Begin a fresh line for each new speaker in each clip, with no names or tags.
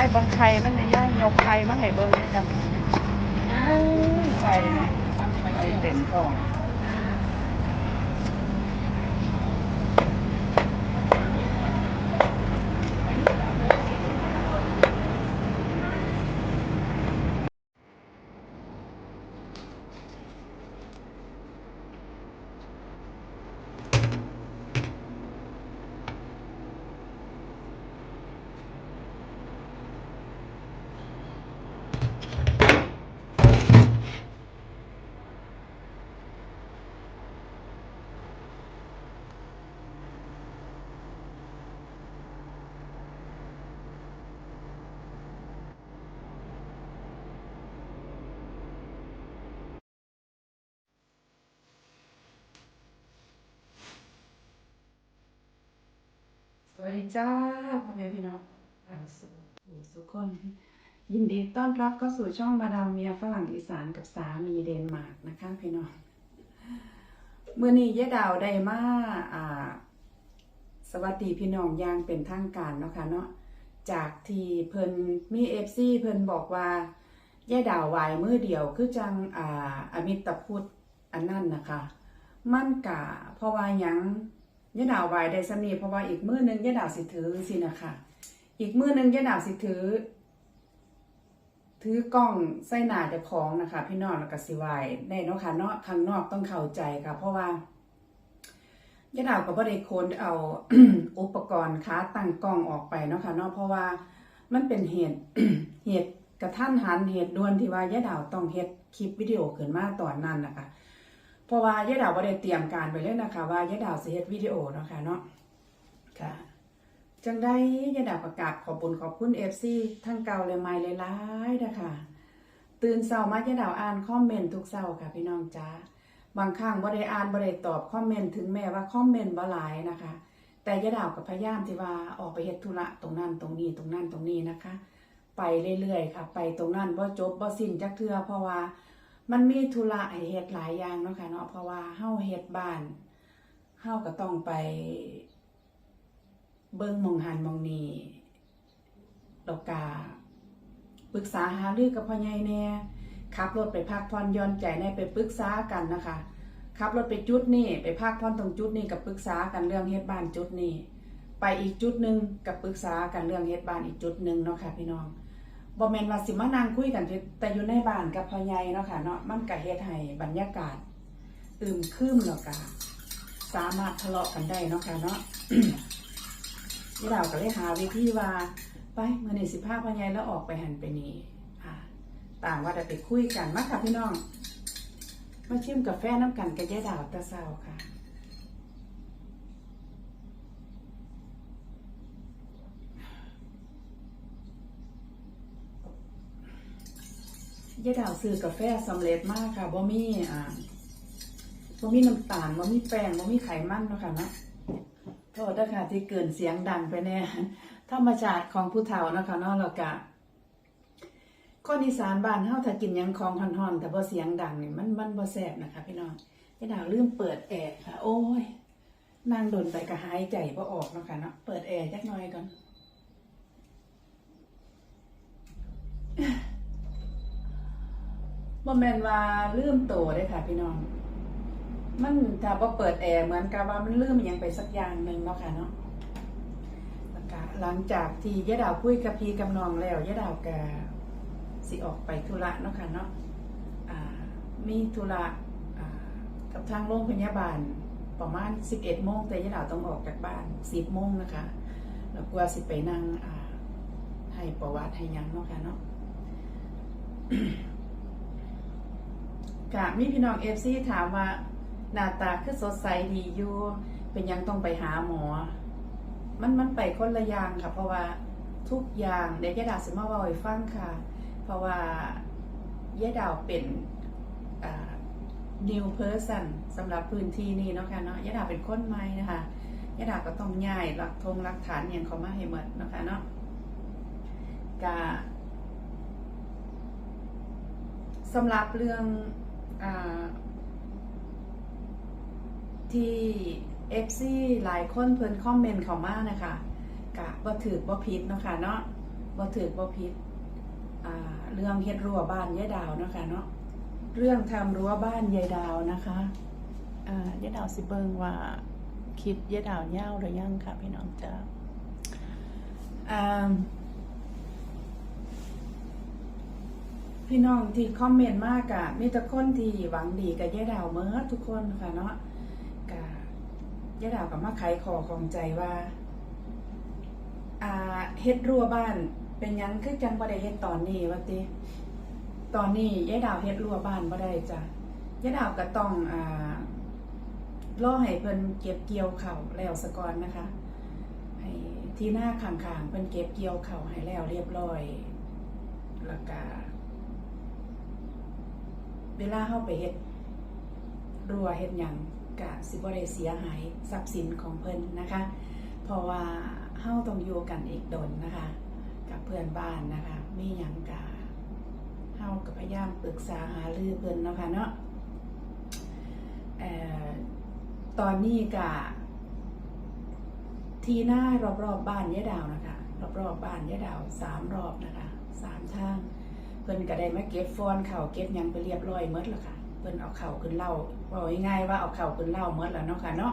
ายเบิ่งไข่มันได้ย่ายยกไข่มาให้เบิ่งนี่จังไข่ไข่เต็มท้อง
ส วัสดีจ้าพ่อแม่พี่น้องสุสุกคน ยินดีต้อนรับเข้าสู่ช่องมาดามเมียฝรั่งอีสานกับสามีเดนมาร์กนะคะพี่น้องเมื่อนี้ยายดาวได้มาอ่า สวัสดีพี่น้องอย่างเป็นทางการเนาะค่ะเนาะจากที่เพิ่นมีเอฟซีเพิ่นบอกว่าย่าดาววายมือเดียวคือจังอ่าอมิตรพุทธอันนั่นนะคะ มั่นกะเพราะว่ายัง ย่าดาวไวายได้สำนีเพราะว่าอีกมือหนึงย่าดาวสิถือสินะคะอีกมือหนึงย่าดาวสิถือ ถือกล้องใส่หนาเจ้าของนะคะ พี่น้องแล้วก็สิไวายได้เนาะค่ะเนาะข้างนอกต้องเข้าใจค่ะ เพราะว่ายะดาวก็บ่ได้โคนเอาอุปกรณ์ค้าตั้งกล้องออกไปเนาะค่ะเนาะเพราะว่ามันเป็นเหตุเหตุกระทันหันเหตุด่วนที่ว่ายะดาวต้องเฮ็ดคลิปวิดีโอขึ้นมาตอนนั้นนะคะ เพราะว่ายะดาวบ่ได้เตรียมการไปเลยนะคะ ว่ายะดาวสิเฮ็ดวิดีโอเนาะค่ะเนาะค่ะจังได้ยะดาวประกราศขอบคุญขอบคุณ FC ทั้งเก่าและใหม่หลายๆนะคะตื่นเช้ามายะดาวอ่านคอมเมนต์ทุกเช้าค่ะพี่น้องจ้าบางครั้งบ่ได้อ่านบ่ได้ตอบคอมเมนต์ถึงแม้ว่าคอมเมนต์บ่หลายนะคะ แต่ยะดาวกับพยายามที่ว่าออกไปเฮ็ดธุระตรงนั้นตรงนี้ตรงนั้นตรงนี้นะคะ ไปเรื่อยๆค่ะ ไปตรงนั้นบ่จบบ่สิ้นจักเทื่อเพราะว่า มันมีธุระให้เฮ็ดหลายอย่างเนาะค่ะเนาะเพราะว่าเฮาเฮ็ดบ้านเฮาก็ต้องไปเบิ่งมองหันมองนี้แล้วก็ปรึกษาหารือกับพ่อใหญ่แน่ขับรถไปพักผ่อนย่อนใจในไปปรึกษากันนะคะขับรถไปจุดนี้ไปพักผ่อนตรงจุดนี้กับปรึกษากันเรื่องเฮ็ดบ้านจุดนี้ไปอีกจุดหนึ่งกับปรึกษากันเรื่องเฮ็ดบ้านอีกจุดหนึ่งเนาะค่ะพี่น้อง บ่แมนว่าสิมานั่งคุยกันแต่อยู่ในบ้านกับพ่อใหญ่เนาะค่ะเนาะมันก็เฮ็ดให้บรรยากาศอึมครึมแล้วก็สามารถทะเลาะกันได้เนาะค่ะเนาะนี่เราก็เลยหาวิธีว่าไปมื้อนี้สิพาพ่อใหญ่แล้วออกไปหันไปนี่อ่าต่างว่าจะไปคุยกันมาค่ะพี่น้อง มาชิมกาแฟน้ำกันกับยายดาวตะเซาค่ะ ยายดาวซื้อกาแฟสำเร็จมากค่ะบ่มีอ่าบ่มีน้ำตาลบ่มีแป้งบ่มีไขมันเนาะค่ะเนาะโทษนะคะที่เกินเสียงดังไปแน่ธรรมชาติของผู้เฒ่านะคะเนาะเรากะคนอีสานบ้านเฮาถ้ากินยังของฮ้อนๆแต่บ่เสียงดังนี่มันมันบ่แซ่บนะคะ พี่น้องยายดาวลืมเปิดแอร์ค่ะ โอ้ยนั่งดนไปก็หายใจบ่ออกเนาะค่ะเนาะเปิดแอร์จักหน่อยก่อน บ่แม่นว่าลืมโตเด้ค่ะ พี่น้อง มันถ้าบ่เปิดแอร์เหมือนกับว่ามันลืมอิหยังไปสักอย่างหนึ่งเนาะค่ะเนาะหลังจากที่ยาดาวคุยกับพี่กับน้องแล้วยาดาวก็สิออกไปธุระเนาะค่ะเนาะมีธุระกับทางโรงพยาบาลประมาณ 11โมงแต่ยาดาวต้องออกจากบ้าน 10โมงนะคะ แล้วกว่าสิไปนั่งให้ประวัติให้ยังเนาะค่ะเนาะ กะมีพี่น้องเอฟซีถามว่าหน้าตาคือสดใสดีอยู่เป็นยังต้องไปหาหมอ มันมันไปคนละอย่างค่ะ เพราะว่าทุกอย่างเดี๋ยวยายดาวสิมาว่าให้ฟังค่ะ เพราะว่ายายดาวเป็น new person สำหรับพื้นที่นี้เนาะค่ะเนาะยายดาวเป็นคนใหม่นะคะยายดาวก็ต้องย้ายหลักธงหลักฐานอย่างเขามาให้หมดเนาะคะเนาะกะสำหรับเรื่อง อาที่ FC หลายคนเพิ่นคอมเมนต์เข้ามานะคะกะบ่ถือบ่ผิดเนาะค่ะเนาะบบ่ถือบ่ผิดอ่าเรื่องเฮ็ดรั้วบ้านยายดาวเนาะคะเนาะเรื่องทำรั้วบ้านยายดาวนะคะอ่ายายดาวสิเบิงว่าคลิปยายดาวเย่าวหรือยังค่ะพี่น้องจ้าอ่า พี่น้องที่คอมเมนต์มากอะมีแต่คนที่หวังดีกับยายดาวเมื่อทุกคนค่ะเนาะกะยายดาวกับมาไขคอของใจว่าอ่าเฮ็ดรั้วบ้านเป็นยังคือจังบ่ได้เฮ็ดตอนนี้ว่าติตอนนี้ยายดาวเฮ็ดรั้วบ้านบ่ได้จ้ะยายดาวก็ต้องอ่ารอให้เพิ่นเก็บเกี่ยวข้าวแล้วซะก่อนนะคะให้ที่หน้าข้างๆเพิ่นเก็บเกี่ยวข้าวให้แล้วเรียบร้อยแล้วก็ เวลาเฮาไปเฮ็ดรัวเฮ็ดหยังก็สิบ่ได้เสียหายทรัพย์สินของเพิ่นนะคะ เพราะว่าเฮาต้องอยู่กันอีกดนนะคะ กับเพื่อนบ้านนะคะมีหยังกะเฮาก็พยายามปรึกษาหารือเพิ่นเนาะค่ะเนาะตอนนี้กะทีหน้ารอบๆบบ้านยะดาวนะคะ รอบๆบบ้านยะดาวสามรอบนะคะสามทาง เพิ่นก็ได้มาเก็บฟอนเข่าเก็บยังไปเรียบร้อยหมดแล้วค่ะ เพิ่นเอาเข่าขึ้นเล่าบอกง่ายๆว่าเอาเข่าขึ้นเล่าหมดแล้วเนาะค่ะเนาะ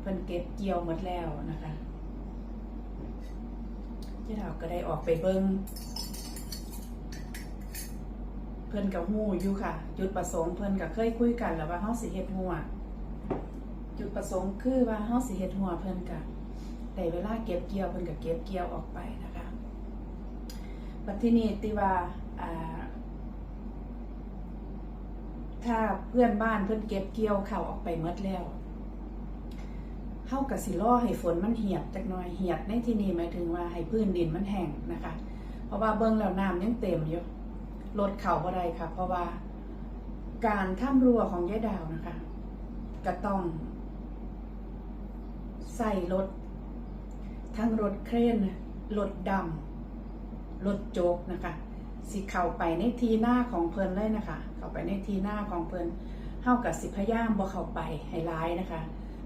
เพิ่นเก็บเกี่ยวหมดแล้วนะคะเจ้าก็ได้ออกไปเบิ้งเพิ่นกับหูอยู่ค่ะ จุดประสงค์เพิ่นก็เคยคุยกันแล้วว่าเฮาสิเฮ็ดหัวจุดประสงค์คือว่าเฮาสิเฮ็ดหัวเพิ่นก็ได้เวลาเก็บเกี่ยวเพิ่นก็เก็บเกี่ยวออกไปนะคะบัดทีนี้ติว่า ถ้าเพื่อนบ้านเพิ่อนเก็บเกี่ยวเข้าวออกไปหมดแล้วเท่ากับสิล่อให้ฝนมันเหียดจักหน่อยเหียดในที่นี้หมายถึงว่าให้พื้นดินมันแห้งนะคะ เพราะว่าเบิ้งแล้วน้ำยังเต็มอยู่ลดเข่าบ่ได้ค่ะ เพราะว่าการข้ามรั้วของยายดาวนะคะก็ต้องใส่รถ ทั้งรถเครนรถดำรถโจกนะคะ สิเข้าไปในทีหน้าของเพิ่นเลยนะคะ เข้าไปในทีหน้าของเพิ่นเท่ากับสิพยามบ่เข้าไปให้ร้ายนะคะ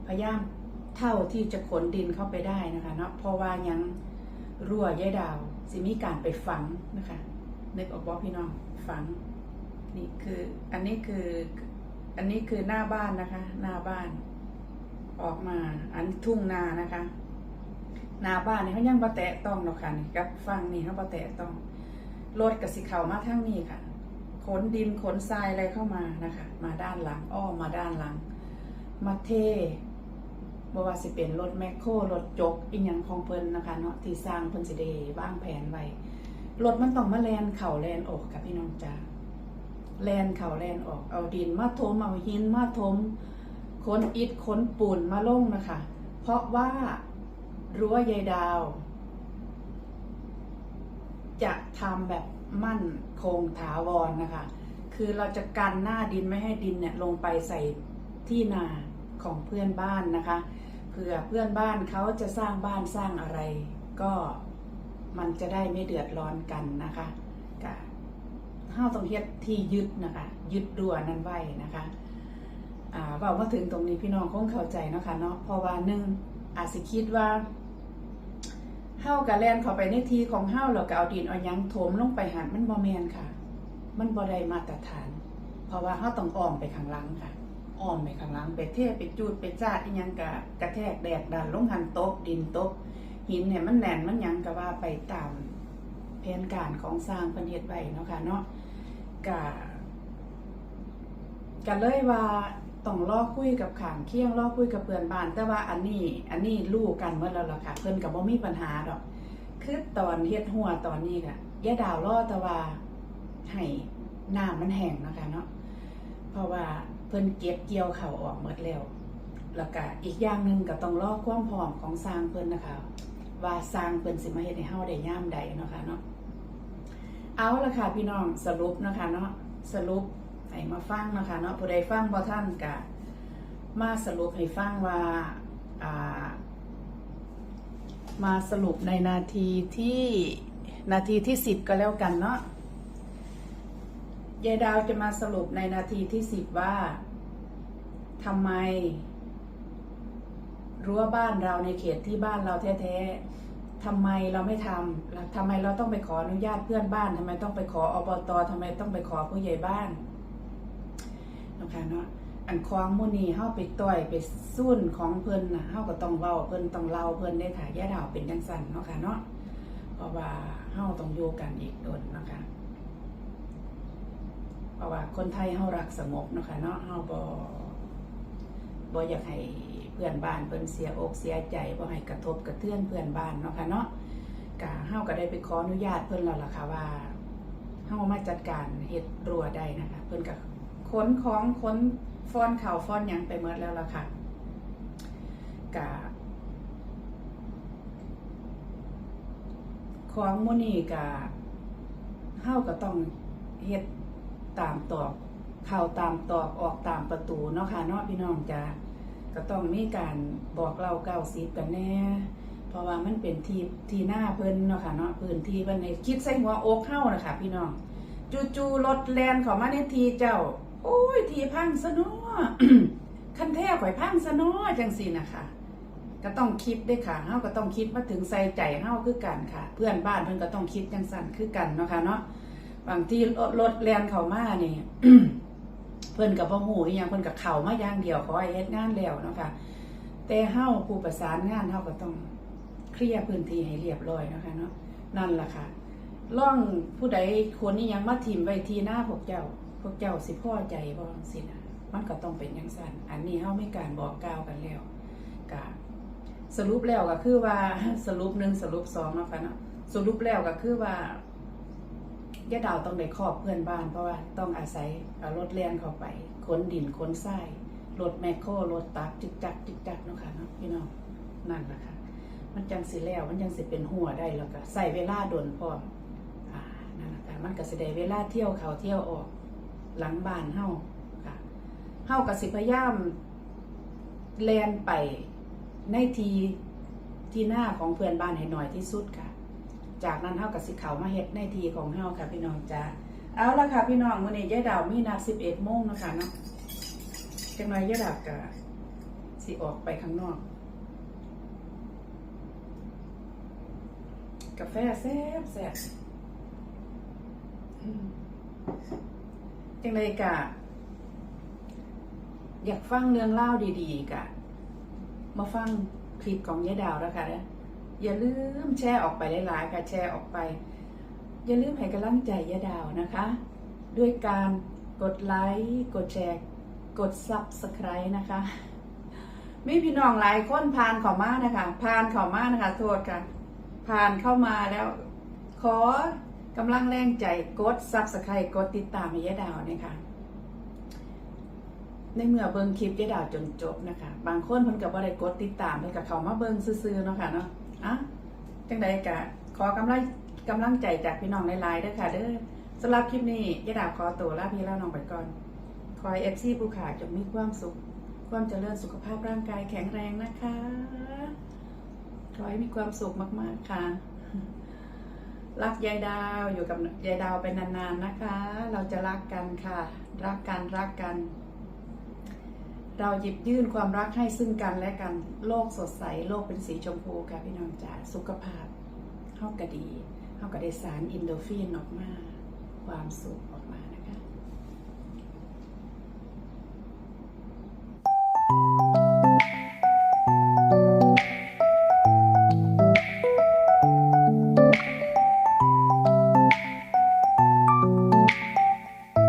พยามเท่าที่จะขนดินเข้าไปได้นะคะเนาะเพราะว่ายังรั่วยายดาว สิมีการไปฝังนะคะ นึกออกว่พี่น้องฝังนี่คืออันนี้คืออันนี้คือหน้าบ้านนะคะ หน้าบ้านออกมาอันทุ่งนานะคะ หน้าบ้านนี่เขายังบ่แตะต้องหรอกค่ะนี่กับฟังนี่เขาบ่แตะต้อง รถกับสิเขามาทางนี้ค่ะ ขนดินขนทรายอะไรเข้ามานะคะ มาด้านหลังอ้อมมาด้านหลัง มาเทบว่าสิเป็นรถแมคโครรถจกอีหยังของเพิ่นนะคะเนาะที่สร้างเพิ่นสิได้วางแผนไว้รถมันต้องมาแลนเข่าแลนออกกับพี่น้องจ้าแลนเข่าแลนออกเอาดินมาถมเอาหินมาถมขนอิฐขนปูนมาลงนะคะ เพราะว่ารั้วยายดาว จะทำแบบมั่นคงถาวรนะคะ คือเราจะกันหน้าดินไม่ให้ดินเนี่ยลงไปใส่ที่นาของเพื่อนบ้านนะคะเผื่อเพื่อนบ้านเขาจะสร้างบ้านสร้างอะไร ก็มันจะได้ไม่เดือดร้อนกันนะคะกะห้าต้องเฮ็ดที่ยึดนะคะ ยึดรั้วนั้นไว้นะคะอ่าบอกว่าถึงตรงนี้พี่น้องคงเข้าใจเนาะคะเนาะเพราะว่าหนึ่งอาจสิคิดว่า เฮ้ากับแลนเข้าไปในทีของเฮ้าแล้วก็เอาดินเอายังโถมลงไปหันมันบ่แมนค่ะ มันบ่ได้มาตรฐาน เพราะว่าเฮ้าต้องอ้อมไปข้างหลังค่ะอ้อมไปข้างหลังไปเทไปจูดไปจาดอีหยังกะกระแทกแดกดันลงหันโต๊ะดินโต๊ะหินเนี่ยมันแน่นมันยังก็ว่าไปตามแผนการของสร้างเพิ่นเฮ็ดไว้เนาะค่ะเนาะกะก็เลยว่า ต้องรอคุยกับขางเคียงรอคุยกับเพื่อนบ้าน แต่ว่าอันนี้อันนี้รู้กันเมื่อแล้วล่ะค่ะ เพิ่อนก็บ่มีปัญหาดอก คือตอนเฮ็ดหัวตอนนี้ค่ะย่าดาวรอแต่ว่าให้น้ำมันแห้งนะคะเนาะเพราะว่าเพิ่นเก็บเกี่ยวเข่าออกหมดแล้วแล้วก็อีกอย่างหนึ่งก็ต้องรอความพร้อมของสร้างเพิ่นนะคะ ว่าสร้างเพิ่นสิมาเฮ็ดให้เฮาได้ย่ามใดนะคะเนาะเอาละค่ะพี่น้องสรุปนะคะเนาะสรุป ให้มาฟังนะคะเนาะผู้ใดฟังบ่ท่านก็มาสรุปให้ฟังว่าอ่ามาสรุปในนาทีที่นาทีที่สิบก็แล้วกันเนาะยายดาวจะมาสรุปในนาทีที่สิบว่าทำไม รั้วบ้านเราในเขตที่บ้านเราแท้ๆทำไมเราไม่ทำทำไมเราต้องไปขออนุญาตเพื่อนบ้านทำไมต้องไปขออบตทำไมต้องไปขอผู้ใหญ่บ้าน นะคะเนาะอันคลองมุนีเฮาไปต่อยไปซุ่นของเพิ่นน่ะเฮาก็ต้องเว้าเพิ่นต้องเล่าเพิ่นได้ค่ะย่าดาวเป็นจังซั่นเนาะค่ะเนาะเพราะว่าเฮาต้องอยู่กันอีกโดนเนาะคะเพราะว่าคนไทยเฮารักสงบเนาะค่ะเนาะเฮาบ่บ่อยากให้เพื่อนบ้านเพิ่นเสียอกเสียใจบ่ให้กระทบกระเทือนเพื่อนบ้านเนาะค่ะเนาะกะเฮาก็ได้ไปขออนุญาตเพิ่นแล้วล่ะค่ะว่าเฮามาจัดการเฮ็ดรัวได้นะคะ เพิ่นก็ ขนของขนฟอนข่าวฟอนยังไปหมดแล้วล่ะค่ะกะของมื้นี้กะเฮาก็ต้องเฮ็ดตามตอกเข้าตามตอกออกตามประตูเนาะค่ะเนาะพี่น้องจ้าก็ต้องมีการบอกเล่าเก้าสิบกันแน่ เพราะว่ามันเป็นทีทีหน้าเพิ่นเนาะค่ะเนาะพื้นที่เพิ่นในคิดใส่หัวอกเฮานะคะพี่น้องจู่ๆรถแลนเข้ามาในทีเจ้า โอ้ย ทีพังซะเนาะคันแท้ข่อยพังซะเนาะจังซี่นะคะก็ต้องคิดด้วยค่ะเฮาก็ต้องคิดมาถึงใส่ใจเฮาคือกันค่ะ เพื่อนบ้านเพิ่นก็ต้องคิดจังสั่นคือกันเนาะค่ะเนาะบางทีรถรถแลนเข้ามานี่เพิ่นกับพ่อหูอหยังเพิ่นกับเข่ามาอย่างเดียวขอให้เฮ็ดงานแล้วเนาะค่ะแต่เฮาผู้ประสานงานเฮาก็ต้องเคลียร์พื้นที่ให้เรียบร้อยเนาะคะเนาะนั่นล่ะค่ะล่องผู้ใดคนนี้ยังมาถิ่มไว้ทีหน้าพวกเจ้า พวกเจ้าสิพ่อใจบ่สินะมันก็ต้องเป็นอย่างสั้นอันนี้เฮาไม่การบอกกล่าวกันแล้วก็สรุปแล้วก็คือว่าสรุปหนึ่งสรุปสองเนาะค่ะเนาะสรุปแล้วก็คือว่าย่าดาวต้องได้ครอบเพื่อนบ้านเพราะว่าต้องอาศัยรถแล่นเข้าไปขนดินขนทรายรถแมคโครรถตักจิกจักจิกจักเนาะค่ะเนาะพี่น้องนั่นแหละค่ะมันจังสิแล้วมันจังสิเป็นหัวได้แล้วก็ใส่เวลาโดนพร้อมอ่านั่นแหละค่ะมันก็สิได้เวลาเที่ยวเขาเที่ยวออก หลังบ้านเฮาค่ะเฮาก็สิพยายามแลนไปในทีที่หน้าของเพื่อนบ้านให้หน้อยที่สุดค่ะ จากนั้นเฮากับสิเขามาเฮ็ดในทีของเฮาค่ะพี่น้องจ้าเอาละค่ะพี่น้องมื้อนี้ยายดาวมีนัด11โมงนะคะเนาะจังหน่ยยายดาวก็สิออกไปข้างนอก กาแฟแซ่บแซ่บ จังไดกะ อยากฟังเรื่องเล่าดีๆกะ มาฟังคลิปของยายดาวแล้วค่ะเด้ออย่าลืมแชร์ออกไปหลายๆค่ะแชร์ออกไป อย่าลืมให้กำลังใจยะดาวนะคะ ด้วยการกดไลค์กดแชร์ กด subscribe นะคะ มีพี่น้องหลายคนผ่านเข้ามานะคะผ่านเข้ามานะคะ โทษค่ะ ผ่านเข้ามาแล้ว ขอ กำลังแรงใจกด subscribe กดติดตามให้ยะดาวนี่ยค่ะในเมื่อเบิ่งคลิปยายดาวจนจบนะคะ บางคนเพิ่นก็บ่ได้กดติดตามเพิ่นก็เขามาเบิ่งซื่อๆเนาะค่ะเนาะอะจังใดก็ขอกำลังกำลังใจจากพี่น้องหลายๆเด้อค่ะเด้อสำหรับคลิปนี้ยายดาวขอตัวลาพี่ลาน้องไปก่อนขอให้ FC ผู้ขาจงมีความสุข ความเจริญสุขภาพร่างกายแข็งแรงนะคะ ขอให้มีความสุขมากๆค่ะ รักยายดาวอยู่กับยายดาวไปนานๆนะคะ เราจะรักกันค่ะ รักกันรักกัน เราหยิบยื่นความรักให้ซึ่งกันและกัน โลกสดใส โลกเป็นสีชมพูค่ะพี่น้องจ๋าสุขภาพเข้ากะดีเข้ากะได้สารอินโดฟินออกมา ความสุข